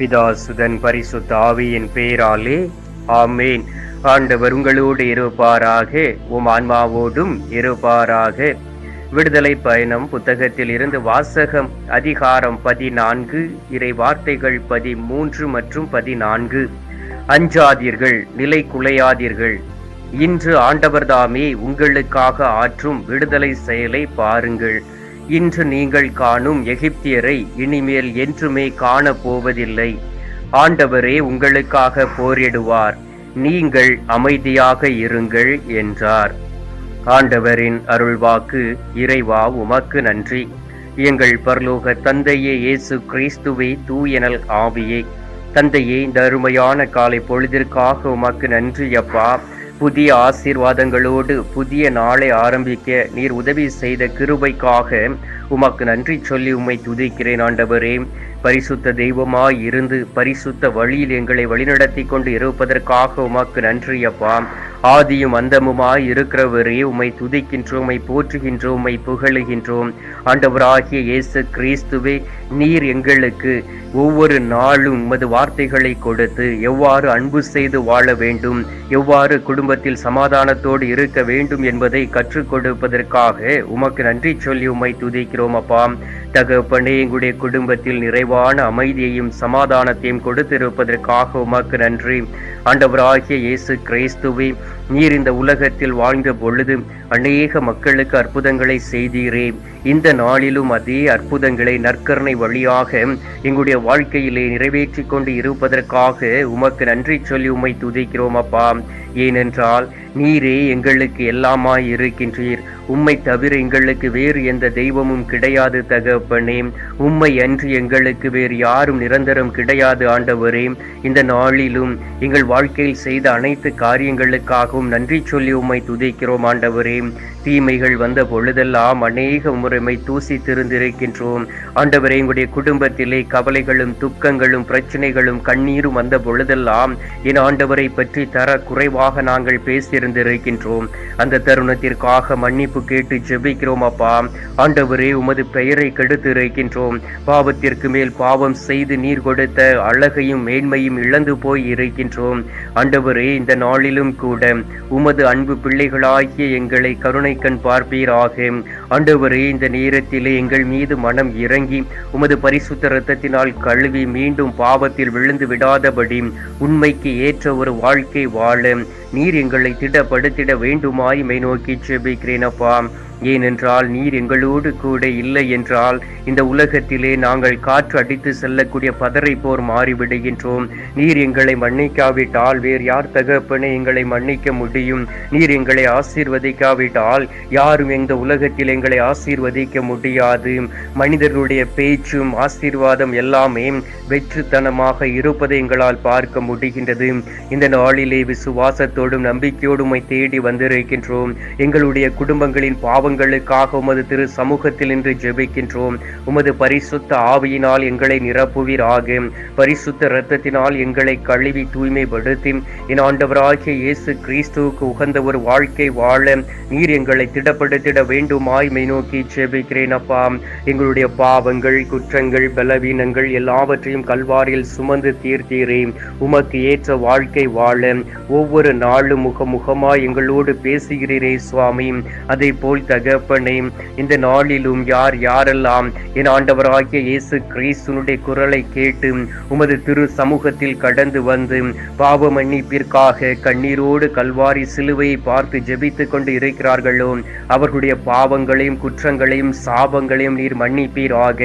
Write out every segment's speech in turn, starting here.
பிதா சுதன் பரிசுத்த ஆவியின் பேராலே ஆமேன். ஆண்டவர் உங்களோடு இருப்பாராக உம் ஆன்மாவோடும் இருப்பாராக. விடுதலை பயணம் புத்தகத்தில் இருந்து வாசகம் அதிகாரம் பதினான்கு இறை வார்த்தைகள் பதிமூன்று மற்றும் பதினான்கு. அஞ்சாதீர்கள் நிலை குலையாதீர்கள். இன்று ஆண்டவர்தாமே உங்களுக்காக ஆற்றும் விடுதலை செயலை பாருங்கள். இன்று நீங்கள் காணும் எகிப்தியரை இனிமேல் என்றுமே காணப் போவதில்லை ஆண்டவரே உங்களுக்காக போரிடுவார். நீங்கள் அமைதியாக இருங்கள் என்றார். ஆண்டவரின் அருள்வாக்கு இறைவா உமக்கு நன்றி. எங்கள் பரலோக தந்தையே இயேசு கிறிஸ்துவே தூயனல் ஆவியே. தந்தையே இந்த அருமையான காலை பொழுதிற்காக உமக்கு நன்றி அப்பா. புதிய ஆசீர்வாதங்களோடு புதிய நாளை ஆரம்பிக்க நீர் உதவி செய்த கிருபைக்காக உமக்கு நன்றி சொல்லி உம்மை துதிக்கிறேன் ஆண்டவரே. பரிசுத்த தெய்வமாய் இருந்து பரிசுத்த வழியில் எங்களை வழிநடத்தி கொண்டு இருப்பதற்காக உமக்கு நன்றி அப்பா. ஆதியும் அந்தமுமாய் இருக்கிறவரே உம்மை துதிக்கின்றோம் உம்மை போற்றுகின்றோம் உம்மை புகழுகின்றோம். ஆண்டவராகிய இயேசு கிறிஸ்துவே நீர் எங்களுக்கு ஒவ்வொரு நாளும் உமது வார்த்தைகளை கொடுத்து எவ்வாறு அன்பு செய்து வாழ வேண்டும் எவ்வாறு குடும்பத்தில் சமாதானத்தோடு இருக்க வேண்டும் என்பதை கற்றுக் கொடுப்பதற்காக உமக்கு நன்றி சொல்லி உம்மை துதிக்கிறோம் அப்பா. தகப்பனே எங்களுடைய குடும்பத்தில் நிறைவான அமைதியையும் சமாதானத்தையும் கொடுத்திருப்பதற்காக உமக்கு நன்றி. ஆண்டவராகிய இயேசு கிறிஸ்துவே நீர் இந்த உலகத்தில் வாழ்ந்த பொழுது அநேக மக்களுக்கு அற்புதங்களை செய்தீரே. இந்த நாளிலும் அதே அற்புதங்களை நற்கரணை வழியாக எங்களுடைய வாழ்க்கையிலே நிறைவேற்றி கொண்டு இருப்பதற்காக உமக்கு நன்றி சொல்லி உம்மை துதிக்கிறோம் அப்பா. ஏனென்றால் நீரே எங்களுக்கு எல்லாமாய் இருக்கின்றீர். உம்மை தவிர எங்களுக்கு வேறு எந்த தெய்வமும் கிடையாது தகப்பனே. உம்மை அன்று எங்களுக்கு வேறு யாரும் நிரந்தரம் கிடையாது ஆண்டவரே. இந்த நாளிலும் எங்கள் வாழ்க்கையில் செய்த அனைத்து காரியங்களுக்காகவும் நன்றி சொல்லி உம்மை துதிக்கிறோம் ஆண்டவரே. தீமைகள் வந்த பொழுதெல்லாம் அநேக முறைமை தூசி திருந்திருக்கின்றோம் ஆண்டவரே எங்களுடைய குடும்பத்திலே கவலைகளும் துக்கங்களும் பிரச்சனைகளும் கண்ணீரும் வந்த பொழுதெல்லாம் என் ஆண்டவரை பற்றி தர குறைவாக நாங்கள் பேசியிருந்திருக்கின்றோம். அந்த தருணத்திற்காக மன்னிப்பு கேட்டு ஜெபிக்கிறோம் அப்பா. ஆண்டவரே உமது பெயரை கெடுத்து இருக்கின்றோம் பாவத்திற்கு மேல் பாவம் செய்து நீர் கொடுத்த அழகையும் மேன்மையும் இழந்து போய் இருக்கின்றோம். ஆண்டவரே இந்த நாளிலும் கூட உமது அன்பு பிள்ளைகளாகிய எங்களை கருணை கண் பார்ப்பீராக. ஆண்டவரே இந்த நேரத்திலே எங்கள் மீது மனம் இறங்கி உமது பரிசுத்த இரத்தத்தினால் கழுவி மீண்டும் பாவத்தில் விழுந்து விடாதபடி உண்மைக்கு ஏற்ற ஒரு வாழ்க்கை வாழ நீர் எங்களை திடப்படுத்திட வேண்டுமாய் மை நோக்கி செபிக்கிறேனப்பா ஏனென்றால் நீர் எங்களோடு கூட இல்லை என்றால் இந்த உலகத்திலே நாங்கள் காற்று அடித்து செல்லக்கூடிய பதரை போர் மாறிவிடுகின்றோம். நீர் எங்களை மன்னிக்காவிட்டால் வேறு யார் தகப்பனை எங்களை மன்னிக்க முடியும்? நீர் எங்களை ஆசீர்வதிக்காவிட்டால் யாரும் இந்த உலகத்தில் எங்களை ஆசீர்வதிக்க முடியாது. மனிதர்களுடைய பேச்சும் ஆசீர்வாதம் எல்லாமே வெற்றுத்தனமாக இருப்பதை எங்களால் பார்க்க முடிகின்றது. இந்த நாளிலே விசுவாசத்தோடும் நம்பிக்கையோடும் தேடி வந்திருக்கின்றோம். எங்களுடைய குடும்பங்களின் பாவ பாவங்களுக்காக உமது திரு சமூகத்தில் இன்று ஜெபிக்கின்றோம். உமது பரிசுத்த ஆவியினால் எங்களை நிரப்புவீராக. பரிசுத்த இரத்தத்தினால் எங்களை கழுவி தூய்மைப்படுத்தி. என் ஆண்டவராகிய இயேசு கிறிஸ்துவுக்கு உகந்த ஒரு வாழ்க்கை வாழ நீர் எங்களை திடப்படுத்திட வேண்டுமாய் மை நோக்கி ஜெபிக்கிறேன் அப்பா. எங்களுடைய பாவங்கள் குற்றங்கள் பலவீனங்கள் எல்லாவற்றையும் கல்வாரியில் சுமந்து தீர்த்தீரே. உமக்கு ஏற்ற வாழ்க்கை வாழ ஒவ்வொரு நாளும் முகமுகமாய் எங்களோடு பேசுகிறீரே சுவாமி. அதை போல் தகப்பனே இந்த நாளிலும் யார் யாரெல்லாம் என் ஆண்டவராகிய இயேசு கிறிஸ்துனுடைய குரலை கேட்டு உமது திரு சமூகத்தில் கடந்து வந்து பாவ மன்னிப்பிற்காக கண்ணீரோடு கல்வாரி சிலுவையை பார்த்து ஜெபித்து கொண்டு இருக்கிறார்களோ அவர்களுடைய பாவங்களையும் குற்றங்களையும் சாபங்களையும் நீர் மன்னிப்பீராக.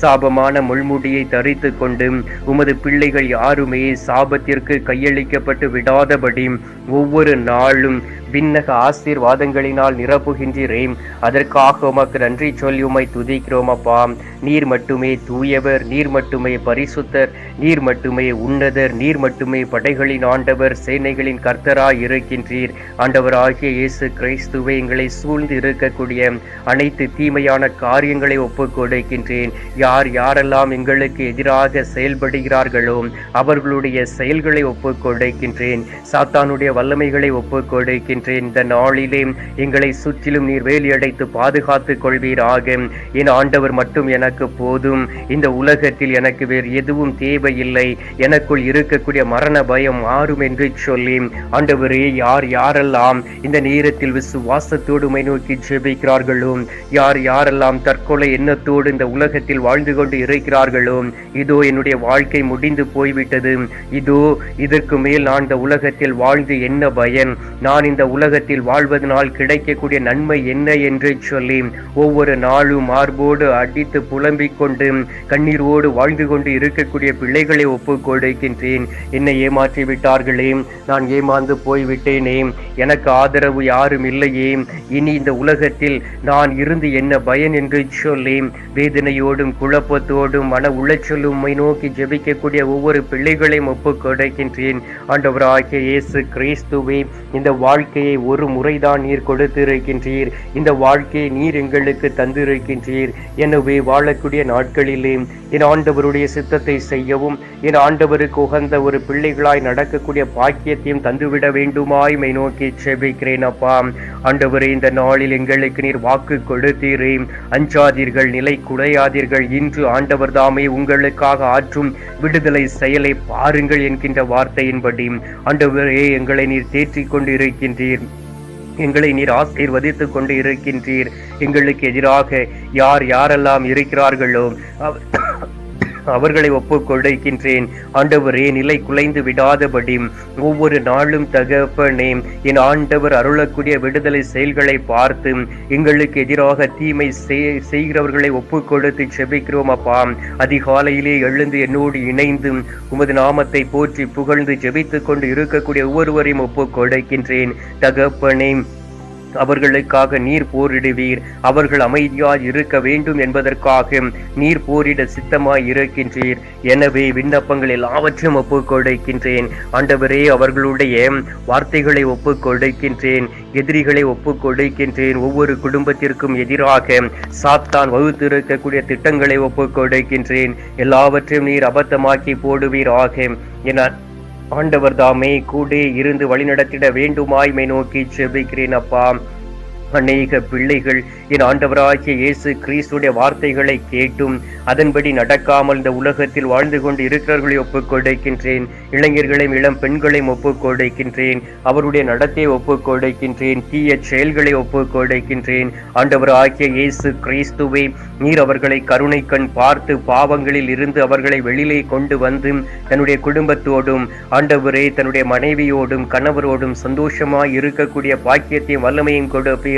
சாபமான முள்முடியை தரித்து கொண்டு உமது பிள்ளைகள் யாருமே சாபத்திற்கு கையளிக்கப்பட்டு விடாதபடி ஒவ்வொரு நாளும் விண்ணக ஆசீர்வாதங்களினால் நிரப்புகின்றீரேன் அதற்காக உமக்கு நன்றி சொல்லி உமை துதிக்கிறோம் அப்பா. நீர் மட்டுமே தூயவர் நீர் மட்டுமே பரிசுத்தர் நீர் மட்டுமே உன்னதர் நீர் மட்டுமே படைகளின் ஆண்டவர் சேனைகளின் கர்த்தராய் இருக்கின்றீர். ஆண்டவராகிய இயேசு கிறிஸ்துவை எங்களை சூழ்ந்து இருக்கக்கூடிய அனைத்து தீமையான காரியங்களை ஒப்புக் கொடுக்கின்றேன். யார் யாரெல்லாம் எங்களுக்கு எதிராக செயல்படுகிறார்களோ அவர்களுடைய செயல்களை ஒப்புக் கொடுக்கின்றேன். சாத்தானுடைய வல்லமைகளை ஒப்புக் கொடுக்கின்றேன். ஜெபிக்கின்றேன் இந்த நாளிலே எங்களை சுற்றிலும் நீர் வேலியடைத்து பாதுகாத்துக் கொள்வீராக. என் ஆண்டவர் மட்டும் எனக்கு போதும். இந்த உலகத்தில் எனக்கு வேறு எதுவும் தேவையில்லை. எனக்குள் இருக்கக்கூடிய மரண பயம் மாறும் என்று சொல்லி ஆண்டவரே யார் யாரெல்லாம் இந்த நேரத்தில் விசுவாசத்தோடு நோக்கி ஜெபிக்கிறார்களோ யார் யாரெல்லாம் தற்கொலை எண்ணத்தோடு இந்த உலகத்தில் வாழ்ந்து கொண்டு இருக்கிறார்களோ இதோ என்னுடைய வாழ்க்கை முடிந்து போய்விட்டது. இதோ இதற்கு மேல் நான் இந்த உலகத்தில் வாழ்ந்து என்ன பயன்? நான் இந்த உலகத்தில் வாழ்வதனால் கிடைக்கக்கூடிய நன்மை என்ன என்று சொல்லி ஒவ்வொரு நாளும் மார்போடு அடித்து புலம்பிக் கொண்டு கண்ணீரோடு வாழ்ந்து கொண்டு இருக்கக்கூடிய பிள்ளைகளை ஒப்புக் கொடுக்கின்றேன். என்னை ஏமாற்றி விட்டார்களே நான் ஏமாந்து போய்விட்டேனே. எனக்கு ஆதரவு யாரும் இல்லையே. இனி இந்த உலகத்தில் நான் இருந்து என்ன பயன் என்று சொல்லி வேதனையோடும் குழப்பத்தோடும் மன உளைச்சலும் நோக்கி ஜெபிக்கக்கூடிய ஒவ்வொரு பிள்ளைகளையும் ஒப்புக் கொடுக்கின்றேன். ஆண்டவராகிய இயேசு கிறிஸ்துவே இந்த வாழ்க்கையை ஒரு முறைதான் நீர் கொடுத்திருக்கின்றீர் இந்த வாழ்க்கையை நீர் எங்களுக்கு தந்திருக்கின்றீர். எனவே வாழக்கூடிய நாட்களிலே என் ஆண்டவருடைய சித்தத்தை செய்யவும் என் ஆண்டவருக்கு உகந்த ஒரு பிள்ளைகளாய் நடக்கக்கூடிய பாக்கியத்தையும் தந்துவிட வேண்டுமாய் மை நோக்கி செபிக்கிறேன் அப்பா. ஆண்டவரே இந்த நாளில் எங்களுக்கு நீர் வாக்கு கொடுத்தீரே. அஞ்சாதீர்கள் நிலை குறையாதீர்கள். இன்று ஆண்டவர் தாமே உங்களுக்காக ஆற்றும் விடுதலை செயலை பாருங்கள் என்கின்ற வார்த்தையின்படி. ஆண்டவரே எங்களை நீர் தேற்றிக் கொண்டு இருக்கின்றீர் எங்களை நீர் ஆசீர்வதித்துக் கொண்டு இருக்கின்றீர். எங்களுக்கு எதிராக யார் யாரெல்லாம் இருக்கிறார்களோ அவர்களை ஒப்புக் கொடுக்கின்றேன் ஆண்டவரே நிலை குலைந்து விடாதபடி ஒவ்வொரு நாளும் தகப்பனே என் ஆண்டவர் அருளக்கூடிய விடுதலை செயல்களை பார்த்து எங்களுக்கு எதிராக தீமை செய்- செய்கிறவர்களை ஒப்புக் கொடுத்து செபிக்கிறோம் அப்பா. அதிகாலையிலே எழுந்து என்னோடு இணைந்து உமது நாமத்தை போற்றி புகழ்ந்து ஜெபித்துக் கொண்டு இருக்கக்கூடிய ஒவ்வொருவரையும் ஒப்புக் கொடுக்கின்றேன் தகப்பனே அவர்களுக்காக நீர் போரிடுவீர். அவர்கள் அமைதியாய் இருக்க வேண்டும் என்பதற்காக நீர் போரிட சித்தமாய் இருக்கின்றீர். எனவே விண்ணப்பங்கள் எல்லாவற்றையும் ஒப்புக்கொடுக்கின்றேன் ஆண்டவரே அவர்களுடைய வார்த்தைகளை ஒப்புக்கொடுக்கின்றேன் எதிரிகளை ஒப்புக்கொடுக்கின்றேன் ஒவ்வொரு குடும்பத்திற்கும் எதிராக சாத்தான் வகுத்திருக்கக்கூடிய திட்டங்களை ஒப்புக்கொடுக்கின்றேன் எல்லாவற்றையும் நீர் அபத்தமாக்கி போடுவீராக. என ஆண்டவர் தாமே கூட இருந்து வழிநடத்திட வேண்டுமாய்மை நோக்கி செபிக்கிறேன் அப்பா. அநேக பிள்ளைகள் என் ஆண்டவராகிய இயேசு கிறிஸ்துடைய வார்த்தைகளை கேட்டும் அதன்படி நடக்காமல் இந்த உலகத்தில் வாழ்ந்து கொண்டு இருக்கிறவர்களை ஒப்புக்கொடுக்கின்றேன் இளைஞர்களையும் இளம் பெண்களையும் ஒப்புக்கொடுக்கின்றேன் அவருடைய நடத்தையை ஒப்புக் கொடுக்கின்றேன் தீய செயல்களை ஒப்புக் ஆண்டவர் ஆகிய இயேசு கிறிஸ்துவை நீர் அவர்களை கருணை கண் பார்த்து பாவங்களில் இருந்து அவர்களை வெளியிலே கொண்டு வந்து தன்னுடைய குடும்பத்தோடும் ஆண்டவரே தன்னுடைய மனைவியோடும் கணவரோடும் சந்தோஷமாய் இருக்கக்கூடிய பாக்கியத்தையும் வல்லமையும்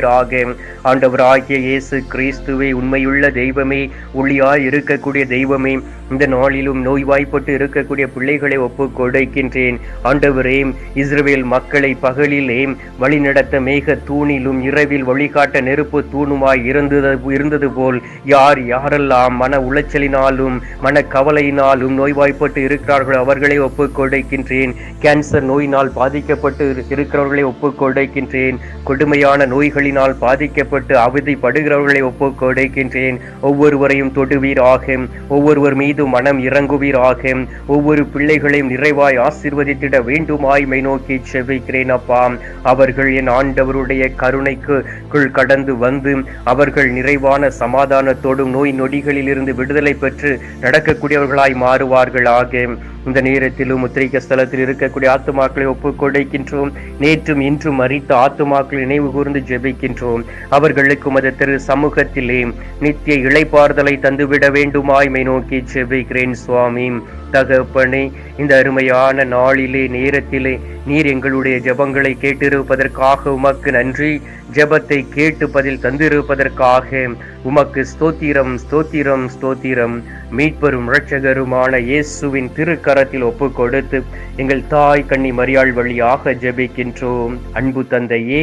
கொடுப்பீராக ஆண்டவராகிய இயேசு கிறிஸ்துவே உண்மையுள்ள தெய்வமே ஒளியாய் இருக்கக்கூடிய தெய்வமே இந்த நாளிலும் நோய்வாய்ப்பட்டு இருக்கக்கூடிய பிள்ளைகளை ஒப்பு கொடுக்கின்றேன். ஆண்டவரே இஸ்ரேல் மக்களை பகலிலே வழிநடத்த மேக தூணிலும் இரவில் வழிகாட்ட நெருப்பு தூணுமாய் இருந்தது இருந்தது போல் யார் யாரெல்லாம் மன உளைச்சலினாலும் மன கவலையினாலும் நோய்வாய்ப்பட்டு இருக்கிறார்களோ அவர்களை ஒப்பு கொடுக்கின்றேன். கேன்சர் நோயினால் பாதிக்கப்பட்டு இருக்கிறவர்களை ஒப்பு கொடுக்கின்றேன். கொடுமையான நோய்களின் நோயினால் பாதிக்கப்பட்டு அவதிப்படுகிறவர்களை ஒப்புக் கொடுக்கின்றேன். ஒவ்வொருவரையும் தொடுவீராக. ஒவ்வொருவர் மீது மனம் இறங்குவீராக. ஒவ்வொரு பிள்ளைகளையும் நிறைவாய் ஆசீர்வதித்திட வேண்டுமாய் மை நோக்கி செவிக்கிறேன் அப்பா. அவர்கள் என் ஆண்டவருடைய கருணைக்கு கடந்து வந்து அவர்கள் நிறைவான சமாதானத்தோடும் நோய் நொடிகளிலிருந்து விடுதலை பெற்று நடக்கக்கூடியவர்களாய் மாறுவார்களாக. இந்த நேரத்திலும் முத்திரைக்க ஸ்தலத்தில் இருக்கக்கூடிய ஆத்துமாக்களை ஒப்புக்கொடைக்கின்றோம் நேற்றும் இன்றும் அறித்த ஆத்துமாக்களை நினைவு கூர்ந்து ஜெபிக்கின்றோம். அவர்களுக்கு உமது திரு சமூகத்திலே நித்திய இளைப்பாறுதலை தந்துவிட வேண்டுமாய்மை நோக்கி ஜெபிக்கிறேன் சுவாமி. தகப்பனே இந்த அருமையான நாளிலே நேரத்திலே நீர் எங்களுடைய ஜெபங்களை கேட்டிருப்பதற்காக உமக்கு நன்றி. ஜெபத்தை கேட்டு பதில் தந்திருப்பதற்காக உமக்கு ஸ்தோத்திரம் ஸ்தோத்திரம் ஸ்தோத்திரம். மீட்பெரும் இரட்சகருமான இயேசுவின் திருக்கரத்தில் ஒப்பு கொடுத்து எங்கள் தாய் கண்ணி மரியாள் வழியாக ஜெபிக்கின்றோம். அன்பு தந்தையே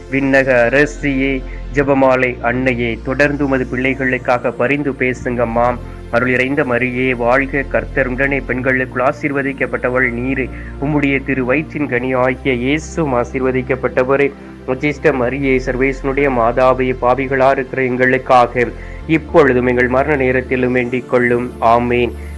விண்ணக அரசியே ஜெபமாலை அன்னையே தொடர்ந்து உமது பிள்ளைகளுக்காக பரிந்து பேசுங்கம்மா. அருள் இறைந்த மரியே வாழ்க கர்த்தர். உடனே பெண்களுக்குள் ஆசீர்வதிக்கப்பட்டவள் நீரே. உம்முடைய திரு வயிற்றின் கனி ஆகிய இயேசும் ஆசீர்வதிக்கப்பட்டவரே. உச்சிஷ்ட மரியே சர்வேசனுடைய மாதாவை பாவிகளாக இருக்கிற எங்களுக்காக இப்பொழுதும் எங்கள் மரண நேரத்திலும் வேண்டிக் கொள்ளும். ஆமேன்.